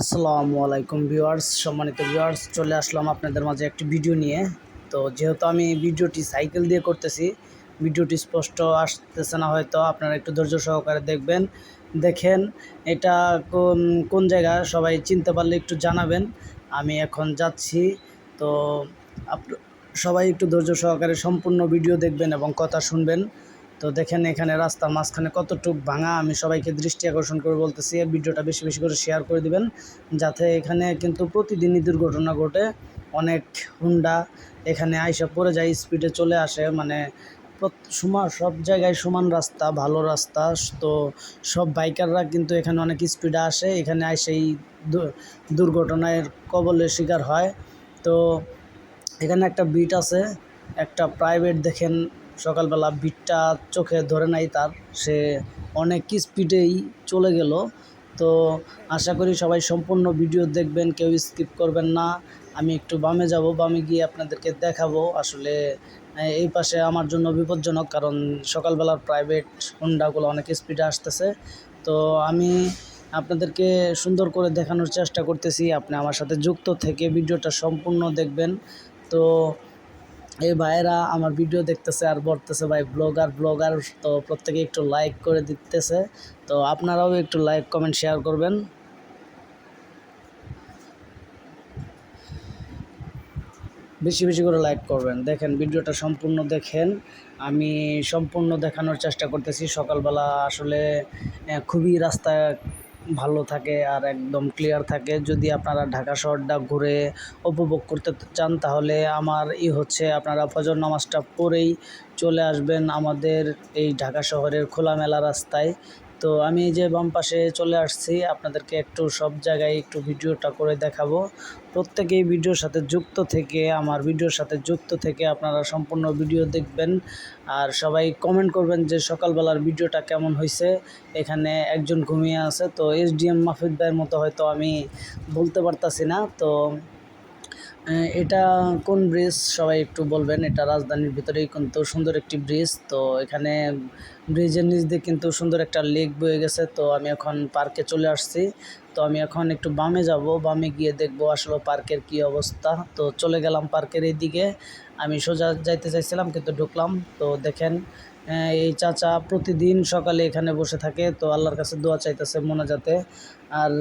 আসসালামু আলাইকুম ভিউয়ার্স, সম্মানিত ভিউয়ার্স, চলে আসলাম আপনাদের মাঝে একটি ভিডিও নিয়ে। তো যেহেতু আমি ভিডিওটি সাইকেল দিয়ে করতেছি, ভিডিওটি স্পষ্ট আসতেছে না হয়তো, আপনারা একটু ধৈর্য সহকারে দেখবেন। দেখেন, এটা কোন কোন জায়গা সবাই চিনতে পারলে একটু জানাবেন। আমি এখন যাচ্ছি, তো সবাই একটু ধৈর্য সহকারে সম্পূর্ণ ভিডিও দেখবেন এবং কথা শুনবেন। তো দেখেন এখানে রাস্তার মাঝখানে কতটুক ভাঙা, আমি সবাইকে দৃষ্টি আকর্ষণ করে বলতেছি ভিডিওটা বেশি বেশি করে শেয়ার করে দিবেন, যাতে এখানে কিন্তু প্রতিদিনই দুর্ঘটনা ঘটে। অনেক হুন্ডা এখানে আইসা পড়ে যায় স্পিডে চলে আসে মানে সমান সব জায়গায় সমান রাস্তা, ভালো রাস্তা, তো সব বাইকাররা কিন্তু এখানে অনেক স্পিডে আসে, এখানে দু- দুর্ঘটনার কবলের শিকার হয়। তো এখানে একটা বিট আছে, একটা প্রাইভেট দেখেন সকালবেলা বিটটা চোখে ধরে নাই তার। সে অনেক স্পিডেই চলে গেল। তো আশা করি সবাই সম্পূর্ণ ভিডিও দেখবেন, কেউ স্কিপ করবেন না। আমি একটু বামে যাব, বামে গিয়ে আপনাদেরকে দেখাবো। আসলে এই পাশে আমার জন্য বিপজ্জনক, কারণ সকালবেলার প্রাইভেট হুন্ডাগুলো অনেক স্পিডে আসতেছে। তো আমি আপনাদেরকে সুন্দর করে দেখানোর চেষ্টা করতেছি। আপনি আমার সাথে যুক্ত থেকে ভিডিওটা সম্পূর্ণ দেখবেন। তো এই ভাইয়েরা আমার ভিডিও দেখতেছে আর বলতেছে, ভাই ব্লগার ব্লগার তো প্রত্যেকে একটু লাইক করে দিতেছে। তো আপনারাও একটু লাইক কমেন্ট শেয়ার করবেন। বেশি বেশি করে লাইক করবেন। দেখেন ভিডিওটা সম্পূর্ণ দেখেন। আমি সম্পূর্ণ দেখানোর চেষ্টা করতেছি। সকালবেলা আসলে খুবই রাস্তা ভালো থাকে আর একদম ক্লিয়ার থাকে। যদি আপনারা ঢাকা শহরটা ঘুরে উপভোগ করতে চান, তাহলে আমার ই হচ্ছে আপনারা ফজর নামাজটা পড়েই চলে আসবেন আমাদের এই ঢাকা শহরের খোলামেলা রাস্তায়। তো আমি যে বাম পাশে চলে আসছি, আপনাদেরকে একটু সব জায়গায় একটু ভিডিওটা করে দেখাবো। প্রত্যেকেই ভিডিওর সাথে যুক্ত থেকে, আমার ভিডিওর সাথে যুক্ত থেকে আপনারা সম্পূর্ণ ভিডিও দেখবেন। আর সবাই কমেন্ট করবেন যে সকালবেলার ভিডিওটা কেমন হয়েছে। এখানে একজন ঘুমিয়ে আছে, তো এসডিএম মাহফিদ ভাইয়ের মতো হয়তো আমি বলতে পারতাছি না। তো এটা কোন ব্রিজ সবাই একটু বলবেন, এটা রাজধানীর ভিতরেই কিন্তু সুন্দর একটি ব্রিজ তো এখানে ব্রিজের নিচ দিয়ে কিন্তু সুন্দর একটা লেক বয়ে গেছে। তো আমি এখন পার্কে চলে আসছি। তো আমি এখন একটু বামে যাব। বামে গিয়ে দেখব আসলে পার্কের কি অবস্থা। তো চলে গেলাম পার্কের এই দিকে আমি সোজা যাইতে চাইছিলাম কিন্তু ঢুকলাম। তো দেখেন এই চাচা প্রতিদিন সকালে এখানে বসে থাকে। তো আল্লাহর কাছে দোয়া চাইতেছে মনে যাতে আর